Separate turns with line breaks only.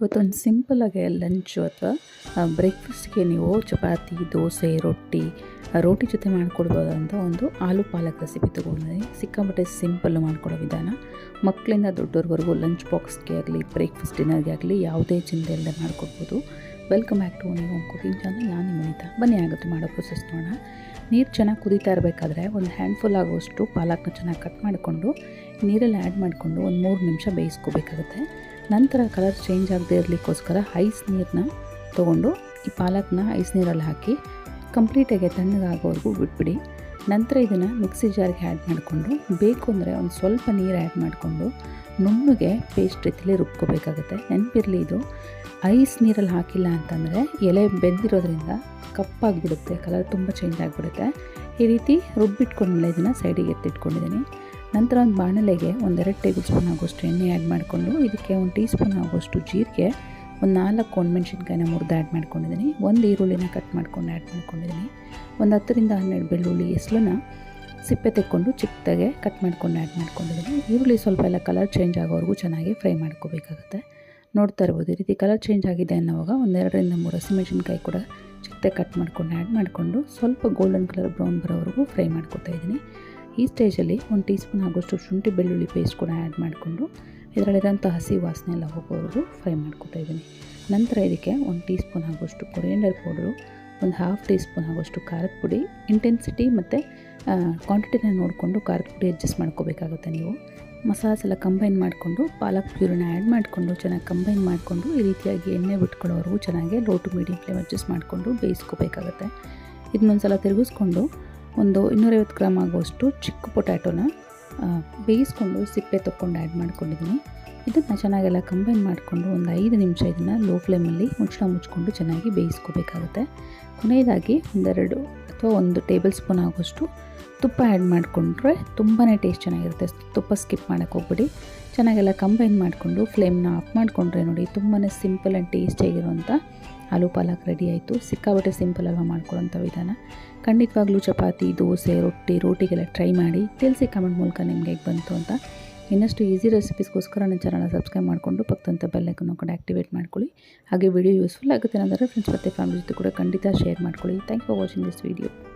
ಇವತ್ತೊಂದು ಸಿಂಪಲ್ಲಾಗಿ ಲಂಚು ಅಥವಾ ಬ್ರೇಕ್ಫಾಸ್ಟ್ಗೆ ನೀವು ಚಪಾತಿ, ದೋಸೆ, ರೊಟ್ಟಿ ರೋಟಿ ಜೊತೆ ಮಾಡಿಕೊಡ್ಬೋದಂತ ಒಂದು ಆಲೂ ಪಾಲಕ್ ರೆಸಿಪಿ ತೊಗೊಂಡಿದ್ದೀನಿ. ಸಿಕ್ಕಾಪಟ್ಟೆ ಸಿಂಪಲ್ ಮಾಡ್ಕೊಳ್ಳೋ ವಿಧಾನ. ಮಕ್ಕಳಿಂದ ದೊಡ್ಡವ್ರವರೆಗೂ ಲಂಚ್ ಬಾಕ್ಸ್ಗೆ ಆಗಲಿ ಬ್ರೇಕ್ಫಾಸ್ಟ್ ಡಿನ್ನರ್ಗೆ ಆಗಲಿ ಯಾವುದೇ ಚಿಂತೆ ಇಲ್ಲದೆ ಮಾಡ್ಕೊಡ್ಬೋದು. ವೆಲ್ಕಮ್ ಬ್ಯಾಕ್ ಟು ನೀವು ಕುಕಿಂಗ್ ಚಾನಲ್ ನಾನು ನಿಮ್ಮ ಬನ್ನಿ ಆಗುತ್ತೆ ಮಾಡೋ ಪ್ರೊಸೆಸ್ ನೋಡೋಣ. ನೀರು ಚೆನ್ನಾಗಿ ಕುದೀತಾ ಇರಬೇಕಾದ್ರೆ ಒಂದು ಹ್ಯಾಂಡ್ಫುಲ್ ಆಗುವಷ್ಟು ಪಾಲಕ್ನ ಚೆನ್ನಾಗಿ ಕಟ್ ಮಾಡಿಕೊಂಡು, ನೀರಲ್ಲಿ ಆ್ಯಡ್ ಮಾಡಿಕೊಂಡು ಒಂದು ಮೂರು ನಿಮಿಷ ಬೇಯಿಸ್ಕೋಬೇಕಾಗುತ್ತೆ. ನಂತರ ಕಲರ್ ಚೇಂಜ್ ಆಗದೆ ಇರಲಿಕ್ಕೋಸ್ಕರ ಐಸ್ ನೀರನ್ನ ತೊಗೊಂಡು ಈ ಪಾಲಕ್ನ ಐಸ್ ನೀರಲ್ಲಿ ಹಾಕಿ ಕಂಪ್ಲೀಟಾಗಿ ತಣ್ಣಗಾಗೋವರೆಗೂ ಬಿಟ್ಬಿಡಿ. ನಂತರ ಇದನ್ನು ಮಿಕ್ಸಿ ಜಾರ್ಗೆ ಆ್ಯಡ್ ಮಾಡಿಕೊಂಡು, ಬೇಕು ಅಂದರೆ ಒಂದು ಸ್ವಲ್ಪ ನೀರು ಆ್ಯಡ್ ಮಾಡಿಕೊಂಡು ನುಣ್ಣಗೆ ಪೇಸ್ಟ್ ರೀತಿಯಲ್ಲಿ ರುಬ್ಕೋಬೇಕಾಗುತ್ತೆ. ನೆನಪಿರಲಿ ಇದು. ಐಸ್ ನೀರಲ್ಲಿ ಹಾಕಿಲ್ಲ ಅಂತಂದರೆ ಎಲೆ ಬೆಂದಿರೋದ್ರಿಂದ ಕಪ್ಪಾಗಿಬಿಡುತ್ತೆ ಕಲರ್ ತುಂಬ ಚೇಂಜ್ ಆಗಿಬಿಡುತ್ತೆ. ಈ ರೀತಿ ರುಬ್ಬಿಟ್ಕೊಂಡ್ಮೇಲೆ ಇದನ್ನು ಸೈಡಿಗೆ ಎತ್ತಿಟ್ಕೊಂಡಿದ್ದೀನಿ. ನಂತರ ಒಂದು ಬಾಣಲೆಗೆ ಒಂದೆರಡು ಟೇಬಲ್ ಸ್ಪೂನ್ ಆಗೋಷ್ಟು ಎಣ್ಣೆ ಆ್ಯಡ್ ಮಾಡಿಕೊಂಡು, ಇದಕ್ಕೆ ಒಂದು ಟೀ ಸ್ಪೂನ್ ಆಗೋಷ್ಟು ಜೀರಿಗೆ, ಒಂದು ನಾಲ್ಕು ಒಣಮೆಣ್ಸಿನ್ಕಾಯಿನ ಮುರಿದು ಆ್ಯಡ್ ಮಾಡ್ಕೊಂಡಿದ್ದೀನಿ. ಒಂದು ಈರುಳ್ಳಿನ ಕಟ್ ಮಾಡ್ಕೊಂಡು ಆ್ಯಡ್ ಮಾಡ್ಕೊಂಡಿದ್ದೀನಿ. ಒಂದು ಹತ್ತರಿಂದ ಹನ್ನೆರಡು ಬೆಳ್ಳುಳ್ಳಿ ಎಸ್ಲನ್ನ ಸಿಪ್ಪೆ ತೆಕ್ಕೊಂಡು ಚಿಕ್ಕದಾಗೆ ಕಟ್ ಮಾಡ್ಕೊಂಡು ಆ್ಯಡ್ ಮಾಡ್ಕೊಂಡಿದ್ದೀನಿ. ಈರುಳ್ಳಿ ಸ್ವಲ್ಪ ಎಲ್ಲ ಕಲರ್ ಚೇಂಜ್ ಆಗೋವರೆಗೂ ಚೆನ್ನಾಗಿ ಫ್ರೈ ಮಾಡ್ಕೋಬೇಕಾಗುತ್ತೆ. ನೋಡ್ತಾ ಇರ್ಬೋದು, ಈ ರೀತಿ ಕಲರ್ ಚೇಂಜ್ ಆಗಿದೆ ಅನ್ನೋವಾಗ ಒಂದೆರಡರಿಂದ ಮೂರು ಹಸಿಮೆಣಸಿನ್ಕಾಯಿ ಕೂಡ ಚಿಕ್ಕದಾಗಿ ಕಟ್ ಮಾಡ್ಕೊಂಡು ಆ್ಯಡ್ ಮಾಡಿಕೊಂಡು ಸ್ವಲ್ಪ ಗೋಲ್ಡನ್ ಕಲರ್ ಬ್ರೌನ್ ಬರೋವರೆಗೂ ಫ್ರೈ ಮಾಡ್ಕೊತಾ ಇದ್ದೀನಿ. ಈ ಸ್ಟೇಜಲ್ಲಿ ಒಂದು ಟೀ ಸ್ಪೂನ್ ಆಗೋಷ್ಟು ಶುಂಠಿ ಬೆಳ್ಳುಳ್ಳಿ ಪೇಸ್ಟ್ ಕೂಡ ಆ್ಯಡ್ ಮಾಡಿಕೊಂಡು ಇದರಲ್ಲಿರೋಂಥ ಹಸಿ ವಾಸನೆ ಎಲ್ಲ ಹೋಗೋವರೆಗೂ ಫ್ರೈ ಮಾಡ್ಕೊತಾ ಇದ್ದೀನಿ. ನಂತರ ಇದಕ್ಕೆ ಒಂದು ಟೀ ಸ್ಪೂನ್ ಆಗೋಷ್ಟು ಕೊರಿಯಂಡರ್ ಪೌಡ್ರು, ಒಂದು ಹಾಫ್ ಟೀ ಸ್ಪೂನ್ ಆಗೋಷ್ಟು ಖಾರದ ಪುಡಿ, ಇಂಟೆನ್ಸಿಟಿ ಮತ್ತು ಕ್ವಾಂಟಿಟಿನ ನೋಡಿಕೊಂಡು ಖಾರದ ಪುಡಿ ಅಡ್ಜಸ್ಟ್ ಮಾಡ್ಕೋಬೇಕಾಗುತ್ತೆ ನೀವು. ಮಸಾಲಾಸ್ ಎಲ್ಲ ಕಂಬೈನ್ ಮಾಡಿಕೊಂಡು, ಪಾಲಕ್ ಪ್ಯೂರನ್ನ ಆ್ಯಡ್ ಮಾಡಿಕೊಂಡು, ಚೆನ್ನಾಗಿ ಕಂಬೈನ್ ಮಾಡಿಕೊಂಡು, ಈ ರೀತಿಯಾಗಿ ಎಣ್ಣೆ ಬಿಟ್ಕೊಳ್ಳೋವರೆಗೂ ಚೆನ್ನಾಗಿ low to medium flame adjust ಮಾಡಿಕೊಂಡು ಬೇಯಿಸ್ಕೋಬೇಕಾಗುತ್ತೆ. ಇದನ್ನೊಂದು ಸಲ ತಿರುಗಿಸ್ಕೊಂಡು ಒಂದು ಇನ್ನೂರೈವತ್ತು ಗ್ರಾಮ್ ಆಗುವಷ್ಟು ಚಿಕ್ಕ ಪೊಟ್ಯಾಟೋನ ಬೇಯಿಸ್ಕೊಂಡು ಸಿಪ್ಪೆ ತೊಗೊಂಡು ಆ್ಯಡ್ ಮಾಡ್ಕೊಂಡಿದ್ದೀನಿ. ಇದನ್ನು ಚೆನ್ನಾಗೆಲ್ಲ ಕಂಬೈನ್ ಮಾಡಿಕೊಂಡು ಒಂದು ಐದು ನಿಮಿಷ ಇದನ್ನು ಲೋ ಫ್ಲೇಮಲ್ಲಿ ಮುಚ್ಚಳ ಮುಚ್ಕೊಂಡು ಚೆನ್ನಾಗಿ ಬೇಯಿಸ್ಕೋಬೇಕಾಗುತ್ತೆ. ಕೊನೆಯದಾಗಿ ಒಂದೆರಡು ಅಥವಾ ಒಂದು ಟೇಬಲ್ ಸ್ಪೂನ್ ಆಗುವಷ್ಟು ತುಪ್ಪ ಆ್ಯಡ್ ಮಾಡಿಕೊಂಡ್ರೆ ತುಂಬಾ ಟೇಸ್ಟ್ ಚೆನ್ನಾಗಿರುತ್ತೆ. ತುಪ್ಪ ಸ್ಕಿಪ್ ಮಾಡೋಕ್ಕೆ ಹೋಗ್ಬಿಡಿ. ಚೆನ್ನಾಗೆಲ್ಲ ಕಂಬೈನ್ ಮಾಡಿಕೊಂಡು ಫ್ಲೇಮ್ನ ಆಫ್ ಮಾಡಿಕೊಂಡ್ರೆ ನೋಡಿ ತುಂಬಾ ಸಿಂಪಲ್ ಆ್ಯಂಡ್ ಟೇಸ್ಟಿಯಾಗಿರುವಂಥ ಆಲೂ ಪಾಲಕ್ ರೆಡಿ ಆಯಿತು. ಸಿಕ್ಕಾಬಟ್ಟೆ ಸಿಂಪಲ್ ಅಲ್ವಾ ಮಾಡ್ಕೊಳ್ಳೋಂಥ ವಿಧಾನ. ಖಂಡಿತವಾಗ್ಲೂ ಚಪಾತಿ, ದೋಸೆ, ರೊಟ್ಟಿ, ರೋಟಿಗೆಲ್ಲ ಟ್ರೈ ಮಾಡಿ. ತಿಳಿಸಿ ಕಮೆಂಟ್ ಮೂಲಕ ನಿಮಗೆ ಹೇಗೆ ಬಂತು ಅಂತ. ಇನ್ನಷ್ಟು ಈಸಿ ರೆಸಿಪೀಸ್ಗೋಸ್ಕರ ನನ್ನ ಚಾನಲ್ನ ಸಬ್ಸ್ಕ್ರೈಬ್ ಮಾಡಿಕೊಂಡು ಪಕ್ಕದಂಥ ಬೆಲ್ಲೈಕನ್ನು ಕೂಡ ಆ್ಯಕ್ಟಿವೇಟ್ ಮಾಡ್ಕೊಳ್ಳಿ. ಹಾಗೆ ವಿಡಿಯೋ ಯೂಸ್ಫುಲ್ ಆಗುತ್ತೆ ಅಂದರೆ ಫ್ರೆಂಡ್ಸ್ ಮತ್ತು ಫ್ಯಾಮಿಲಿ ಜೊತೆ ಕೂಡ ಖಂಡಿತ ಶೇರ್ ಮಾಡ್ಕೊಳ್ಳಿ. Thank for watching this video